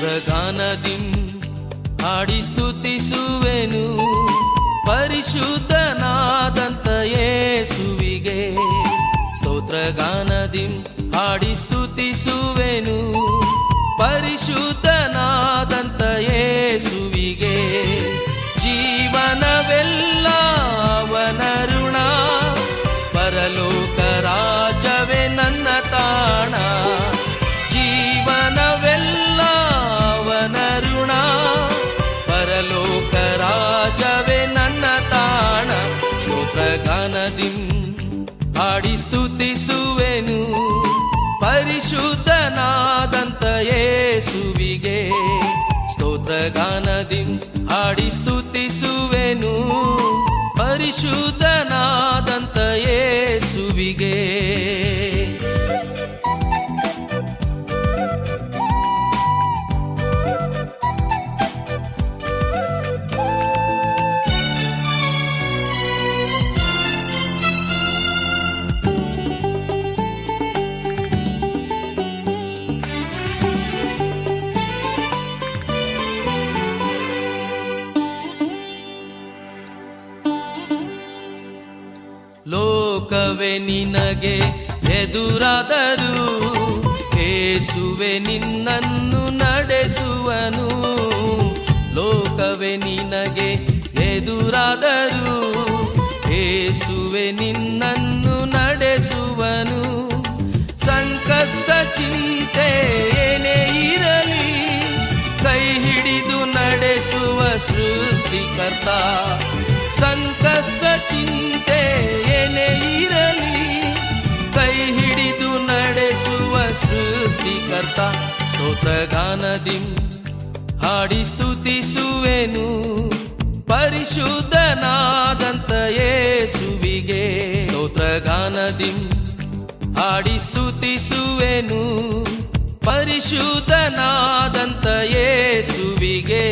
ಪ್ರಧಾನದಿಂ ಹಾಡಿ ಸ್ತುತಿಸುವೆನು. ಪರಿಶುದ್ಧನಾದಂತ ಯೇಸುವಿಗೆ ಸ್ತೋತ್ರಗಾನದಿಂ ಹಾಡಿ ಸ್ತುತಿಸುವೆನು. ಪರಿಶುದ್ಧನಾದಂತ ಯೇಸುವಿಗೆ ಸ್ತೋತ್ರಗಾನದಿ ಹಾಡಿ ಸ್ತುತಿಸುವೆನು. ಪರಿಶುದ್ಧನಾದಂತ ಯೇಸುವಿಗೆ ಸ್ತೋತ್ರಗಾನದಿ ಹಾಡಿ ಸ್ತುತಿಸುವೆನು. ಪರಿಶುದ್ಧನಾದಂತ ಯೇಸುವಿಗೆ ಲೋಕವೇ ನಿನಗೆ ಎದುರಾದರೂ, ಏಸುವೆ ನಿನ್ನನ್ನು ನಡೆಸುವನು. ಲೋಕವೇ ನಿನಗೆ ಎದುರಾದರೂ, ಏಸುವೆ ನಿನ್ನನ್ನು ನಡೆಸುವನು. ಸಂಕಷ್ಟ ಚಿಂತೆ ಏನೇ ಇರಲಿ, ಕೈ ಹಿಡಿದು ನಡೆಸುವ ಸೃಷ್ಟಿಕರ್ತ. ಸಂಕಷ್ಟ ಸೃಷ್ಟಿಕರ್ತ ಸ್ತೋತ್ರಗಾನದಿ. ಹಾಡಿ ಸ್ತುತಿಸುವೆನು ಪರಿಶುದ್ಧನಾದಂತ ಯೇಸುವಿಗೆ. ಸ್ತೋತ್ರಗಾನದಿ. ಹಾಡಿ ಸ್ತುತಿಸುವೆನು ಪರಿಶುದ್ಧನಾದಂತ ಯೇಸುವಿಗೆ.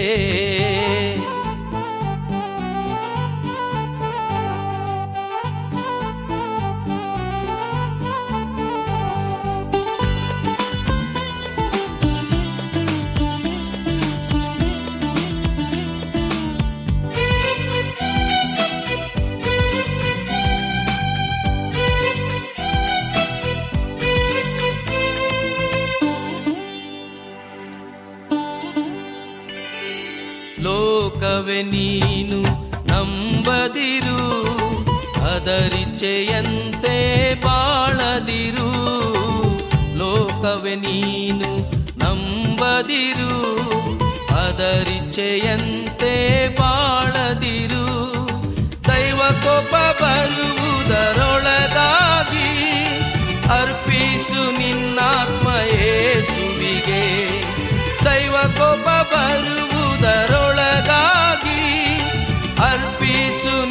ಲೋಕವೇ ನೀನು ನಂಬದಿರು ಅದರಿಚೆಯಂತೆ ಬಾಳದಿರು. ಲೋಕವೇ ನೀನು ನಂಬದಿರು ಅದರಿಚೆಯಂತೆ ಬಾಳದಿರು. ದೈವ ಕೋಪ ಬರುವುದರೊಳಗಾಗಿ ಅರ್ಪಿಸು ನಿನ್ನಾತ್ಮ ಸುವಿಗೆ ದೈವ ಕೋಪ ಬರುವುದರೊಳಗಾಗಿ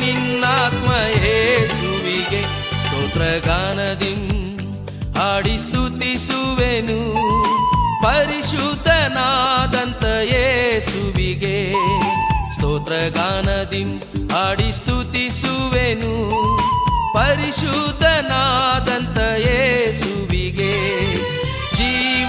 ಅರ್ಪಿಸು ನಿನ್ನಾತ್ಮ ಯೇಸುವಿಗೆ ಸ್ತೋತ್ರಗಾನದಿ ಹಾಡಿ ಸ್ತುತಿಸುವೆನು. ಪರಿಶುದ್ಧನಾದಂತ ಯೇಸುವಿಗೆ ಸ್ತೋತ್ರಗಾನದಿ ಹಾಡಿ ಸ್ತುತಿಸುವೆನು. ಪರಿಶುದ್ಧನಾದಂತ ಯೇಸುವಿಗೆ ಜೀವನವೆಲ್ಲ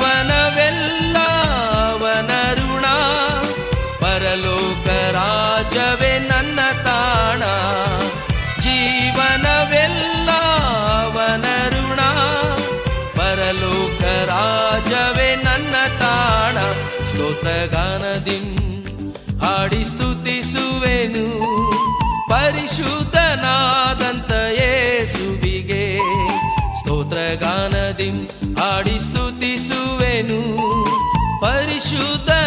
ಜೀವನವೆಲ್ಲ ಅವನ ಋಣ. ಪರಲೋಕ ರಾಜವೇ ನನ್ನ ಹಾಡಿ ಸ್ತುತಿಸುವೆನು. ಯೇಸುವಿಗೆ ಹಾಡಿ ಸ್ತುತಿಸುವೆನು. ಪರಿಶುದ್ಧನಾದ